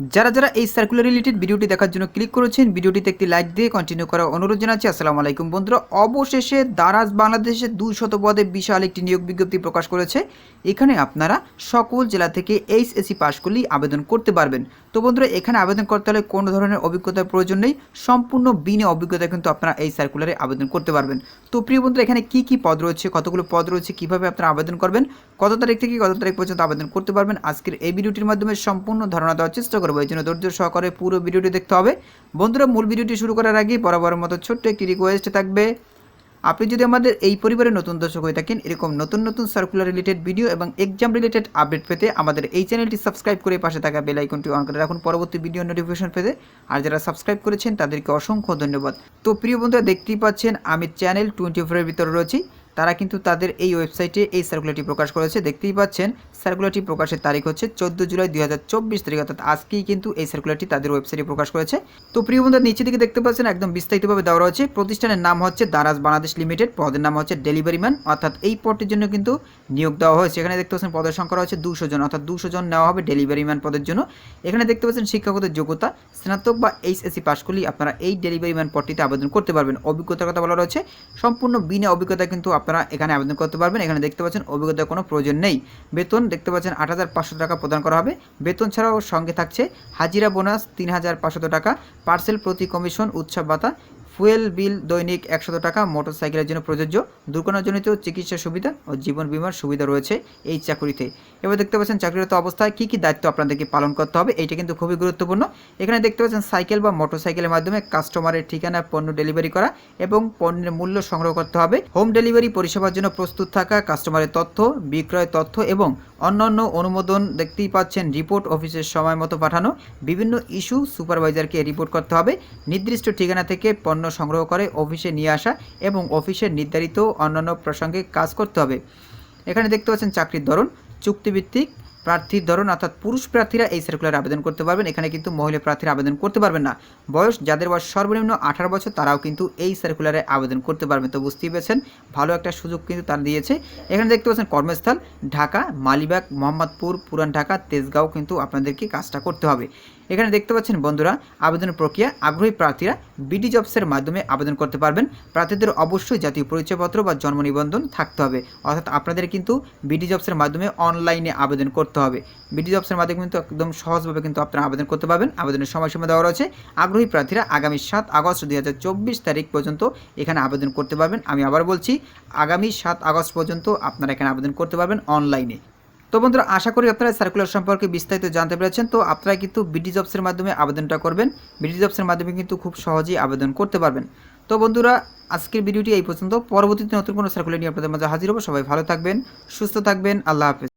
যারা যারা এই সার্কুলার রিলেটেড ভিডিওটি দেখার জন্য ক্লিক করেছেন ভিডিওটিতে একটি লাইক দিয়ে কন্টিনিউ করার অনুরোধ জানাচ্ছি। আসসালামু আলাইকুম বন্ধুরা। অবশেষে দারাজ বাংলাদেশে দুই শত পদে বিশাল একটি নিয়োগ বিজ্ঞপ্তি প্রকাশ করেছে। এখানে আপনারা সকল জেলা থেকে এইচএসসি পাশ করলেই আবেদন করতে পারবেন। তো বন্ধুরা, এখানে আবেদন করতে হলে কোনো ধরনের অভিজ্ঞতার প্রয়োজন নেই। সম্পূর্ণ বিনে অভিজ্ঞতা কিন্তু আপনারা এই সার্কুলারে আবেদন করতে পারবেন। তো প্রিয় বন্ধুরা, এখানে কি কি পদ রয়েছে, কতগুলো পদ রয়েছে, কীভাবে আপনারা আবেদন করবেন, কত তারিখ থেকে কত তারিখ পর্যন্ত আবেদন করতে পারবেন, আজকের এই ভিডিওটির মাধ্যমে সম্পূর্ণ ধারণা দেওয়ার চেষ্টা করব, এই জন্য ধৈর্য সহকারে পুরো ভিডিওটি দেখতে হবে। বন্ধুরা, মূল ভিডিওটি শুরু করার আগে বরাবরের মতো ছোট্ট একটি রিকোয়েস্ট থাকবে। আপনি যদি আমাদের এই পরিবারের নতুন দর্শক হয়ে থাকেন, এরকম নতুন নতুন সার্কুলার রিলেটেড ভিডিও এবং এক্সাম রিলেটেড আপডেট পেতে আমাদের এই চ্যানেলটি সাবস্ক্রাইব করে পাশে থাকা বেল আইকনটি অন করে রাখুন। পরবর্তী ভিডিও নোটিফিকেশন পেতে আর যারা সাবস্ক্রাইব করেছেন, তাদেরকে অসংখ্য ধন্যবাদ। তো প্রিয় বন্ধুরা, দেখতেই পাচ্ছেন, আমি চ্যানেল টোয়েন্টি ফোরের ভিতরে রয়েছি। তারা কিন্তু তাদের এই ওয়েবসাইটে এই সার্কুলারটি প্রকাশ করেছে। দেখতেই পাচ্ছেন সার্কুলারটি প্রকাশের তারিখ হচ্ছে চোদ্দ জুলাই দুই হাজার চব্বিশ তারিখ, অর্থাৎ আজকেই কিন্তু এই সার্কুলারটি তাদের ওয়েবসাইটে প্রকাশ করেছে। তো প্রিয় বন্ধুরা নিচে দিকে দেখতে পাচ্ছেন, একদম বিস্তারিতভাবে দেওয়া রয়েছে। প্রতিষ্ঠানের নাম হচ্ছে দারাজ বাংলাদেশ লিমিটেড, পদের নাম হচ্ছে ডেলিভারি ম্যান অর্থাৎ এই পদটির জন্য কিন্তু নিয়োগ দেওয়া হয়েছে। এখানে দেখতে পাচ্ছেন, পদের সংখ্যা হচ্ছে দুশো জন, অর্থাৎ দুশো জন নেওয়া হবে ডেলিভারি ম্যান পদের জন্য। এখানে দেখতে পাচ্ছেন, শিক্ষাগত যোগ্যতা, স্নাতক বা এইচএসসি পাশ করলেই আপনারা এই ডেলিভারি ম্যান পদটিতে আবেদন করতে পারবেন। অভিজ্ঞতার কথা বলা রয়েছে, সম্পূর্ণ বিনা অভিজ্ঞতা কিন্তু আপনারা এখানে আবেদন করতে পারবেন। এখানে দেখতে পাচ্ছেন অভিজ্ঞতার কোনো প্রয়োজন নেই। বেতন দেখতে পাচ্ছেন আট হাজার পাঁচশো টাকা প্রদান করা হবে। বেতন ছাড়াও সঙ্গে থাকছে হাজিরা বোনাস তিন হাজার পাঁচশত টাকা, পার্সেল প্রতি কমিশন, উৎসব ভাতা ফুয়েল বিল দৈনিক একশত টাকা মোটর সাইকেলের জন্য প্রযোজ্য, দুর্ঘটনাজনিত চিকিৎসা সুবিধা ও জীবন বিমার সুবিধা রয়েছে এই চাকরিতে। এবার দেখতে পাচ্ছেন চাকরিরত অবস্থায় কী কী দায়িত্ব আপনাদেরকে পালন করতে হবে, এটা কিন্তু খুবই গুরুত্বপূর্ণ। এখানে দেখতে পাচ্ছেন সাইকেল বা মোটর সাইকেলের মাধ্যমে কাস্টমারের ঠিকানা, পণ্য ডেলিভারি করা এবং পণ্যের মূল্য সংগ্রহ করতে হবে। হোম ডেলিভারি পরিষেবার জন্য প্রস্তুত থাকা, কাস্টমারের তথ্য, বিক্রয় তথ্য এবং অন্যান্য অনুমোদন দেখতেই পাচ্ছেন রিপোর্ট অফিসের সময় মতো পাঠানো। বিভিন্ন ইস্যু সুপারভাইজারকে রিপোর্ট করতে হবে। নির্দিষ্ট ঠিকানা থেকে পণ্য সংগ্রহ করে, অফিসে নিয়ে আসা এবং অফিসের নির্ধারিত অন্যান্য প্রসঙ্গে কাজ করতে হবে। এখানে দেখতে পাচ্ছেন চাকরির ধরন, চুক্তিভিত্তিক প্রার্থীর ধরন অর্থাৎ পুরুষ প্রার্থীরা এই সার্কুলারে আবেদন করতে পারবেন। এখানে কিন্তু মহিলা প্রার্থীরা আবেদন করতে পারবেন না। বয়স, যাদের বয়স সর্বনিম্ন আঠারো বছর, তারাও কিন্তু এই সার্কুলারে আবেদন করতে পারবেন তো বুঝতেই পেরেছেন, ভালো একটা সুযোগ কিন্তু তারা দিয়েছে। এখানে দেখতে পাচ্ছেন কর্মস্থল, ঢাকা, মালিবাগ, মোহাম্মদপুর, পুরান ঢাকা, তেজগাঁও কিন্তু আপনাদেরকে কাজটা করতে হবে। এখানে দেখতে পাচ্ছেন বন্ধুরা আবেদনের প্রক্রিয়া, আগ্রহী প্রার্থীরা বিডি জবসের মাধ্যমে আবেদন করতে পারবেন। প্রার্থীদের অবশ্যই জাতীয় পরিচয়পত্র বা জন্ম নিবন্ধন থাকতে হবে। অর্থাৎ আপনাদের কিন্তু বিডি জবসের মাধ্যমে অনলাইনে আবেদন করতে হবে। বিডি জবসের মাধ্যমে কিন্তু একদম সহজভাবে কিন্তু আপনারা আবেদন করতে পারবেন। আবেদনের সময়সীমা দেওয়া রয়েছে। আগ্রহী প্রার্থীরা আগামী সাত আগস্ট দু হাজার চব্বিশ তারিখ পর্যন্ত এখানে আবেদন করতে পারবেন। আমি আবার বলছি, আগামী সাত আগস্ট পর্যন্ত আপনারা এখানে আবেদন করতে পারবেন অনলাইনে। তো বন্ধুরা, আশা করি আপনারা সার্কুলার সম্পর্কে বিস্তারিত জানতে পেরেছেন। তো আপনারা কিন্তু বিডি জবসের মাধ্যমে আবেদনটা করবেন। বিডি জবসের মাধ্যমে কিন্তু খুব সহজেই আবেদন করতে পারবেন। তো বন্ধুরা, আজকের ভিডিওটি এই পর্যন্ত। পরবর্তীতে নতুন কোনো সার্কুলার নিয়ে আপনাদের মাঝে হাজির হব। সবাই ভালো থাকবেন, সুস্থ থাকবেন। আল্লাহ হাফেজ।